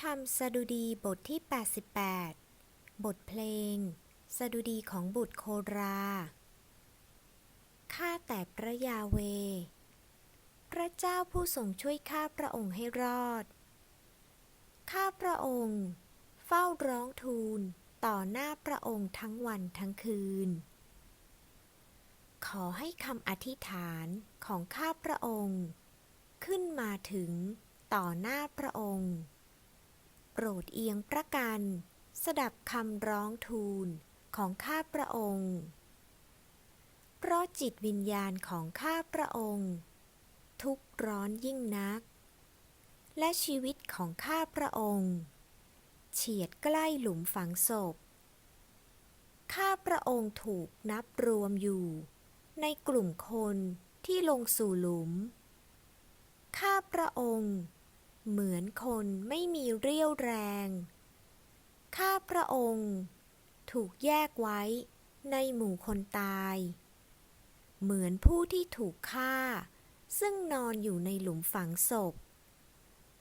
ธรรมสดุดีบทที่ 88 บทเพลง สดุดีของบุตรโครา ข้าแต่พระยาเว พระเจ้าผู้ทรงช่วยข้าพระองค์ให้รอด ข้าพระองค์ เฝ้าร้องทูลต่อหน้าพระองค์ทั้งวันทั้งคืน ขอให้คำอธิษฐานของข้าพระองค์ ขึ้นมาถึงต่อหน้าพระองค์ ปรดเอียงพระกัน สดับคำร้องทูลของข้าพระองค์ เพราะจิตวิญญาณของข้าพระองค์ ทุกข์ร้อนยิ่งนัก และชีวิตของข้าพระองค์ เฉียดใกล้หลุมฝังศพ ข้าพระองค์ถูกนับรวมอยู่ ในกลุ่มคนที่ลงสู่หลุม ข้าพระองค์ เหมือนคนไม่มีเรี่ยวแรง ข้าพระองค์ ถูกแยกไว้ในหมู่คนตาย เหมือนผู้ที่ถูกฆ่า ซึ่งนอนอยู่ในหลุมฝังศพ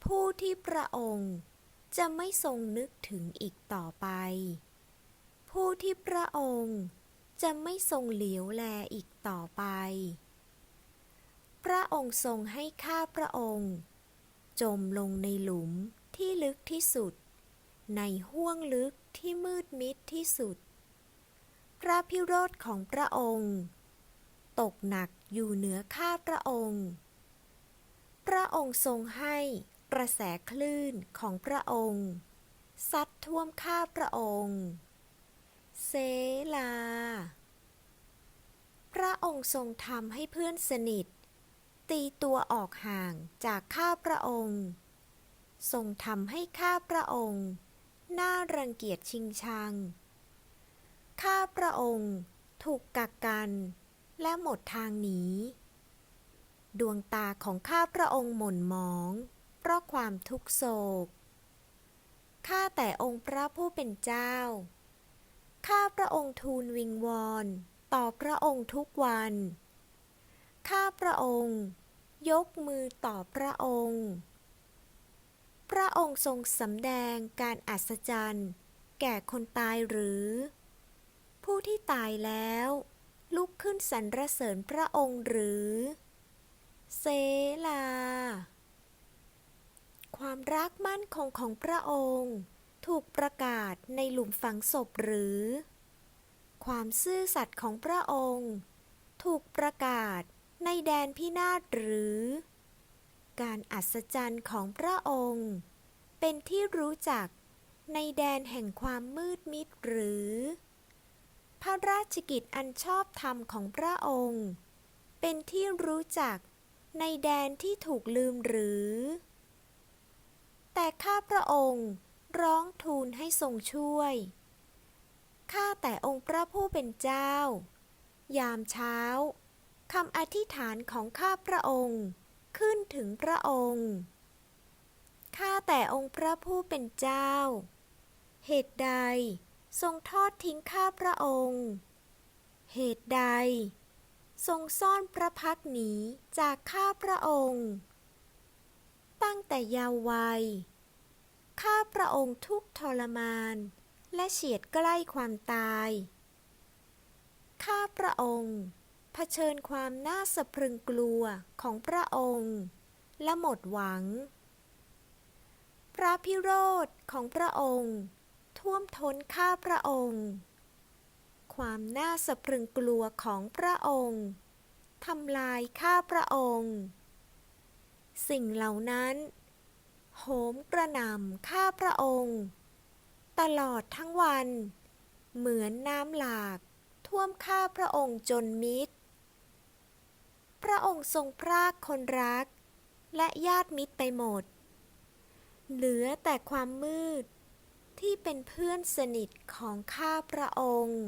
ผู้ที่พระองค์จะไม่ทรงนึกถึงอีกต่อไป ผู้ที่พระองค์จะไม่ทรงเหลียวแลอีกต่อไป พระองค์ทรงให้ข้าพระองค์ จมลงในหลุมที่ลึกที่สุด ในห้วงลึกที่มืดมิดที่สุด พระพิโรธของพระองค์ ตกหนักอยู่เหนือข้าพระองค์ พระองค์ทรงให้กระแสคลื่นของพระองค์ ซัดท่วมข้าพระองค์เซลา พระองค์ทรงทำให้เพื่อนสนิท ตีตัวออกห่างจากข้าพระองค์ ทรงทำให้ข้าพระองค์ น่ารังเกียจชิงชัง ข้าพระองค์ถูกกักกันและหมดทางหนีดวงตาของข้าพระองค์หม่นหมอง เพราะความทุกโศก ข้าแต่องค์พระผู้เป็นเจ้า ข้าพระองค์ทูลวิงวอน ต่อพระองค์ทุกวัน ข้าพระองค์ ยกมือต่อพระองค์ พระองค์ทรงสำแดงการอัศจรรย์ แก่คนตายหรือ ผู้ที่ตายแล้ว ลุกขึ้นสรรเสริญพระองค์หรือเซลา ความรักมั่นคงของพระองค์ ถูกประกาศในหลุมฝังศพหรือ ความซื่อสัตย์ของพระองค์ ถูกประกาศ ในแดนพินาศหรือ การอัศจรรย์ของพระองค์ เป็นที่รู้จักในแดนแห่งความมืดมิดหรือ พระราชกิจอันชอบธรรมของพระองค์ เป็นที่รู้จักในแดนที่ถูกลืมหรือ แต่ข้าพระองค์ร้องทูลให้ทรงช่วย ข้าแต่องค์พระผู้เป็นเจ้า ยามเช้า คำอธิษฐานของข้าพระองค์ ขึ้นถึงพระองค์ ข้าแต่องค์พระผู้เป็นเจ้า เหตุใดทรงทอดทิ้งข้าพระองค์ เหตุใด ทรงซ่อนพระพักหนีจากข้าพระองค์ ตั้งแต่ยาววัย ข้าพระองค์ทุกทรมาน และเฉียดใกล้ความตาย ข้าพระองค์ เผชิญความน่าสะพรึงกลัวของพระองค์ และหมดหวัง พระพิโรธของพระองค์ ท่วมท้นข้าพระองค์ ความน่าสะพรึงกลัวของพระองค์ทำลายข้าพระองค์ สิ่งเหล่านั้นโหมกระหน่ำข้าพระองค์ ตลอดทั้งวัน เหมือนน้ำหลากท่วมข้าพระองค์จนมิด พระองค์ทรงพรากคนรัก และญาติมิตรไปหมด เหลือแต่ความมืดที่เป็นเพื่อนสนิทของข้าพระองค์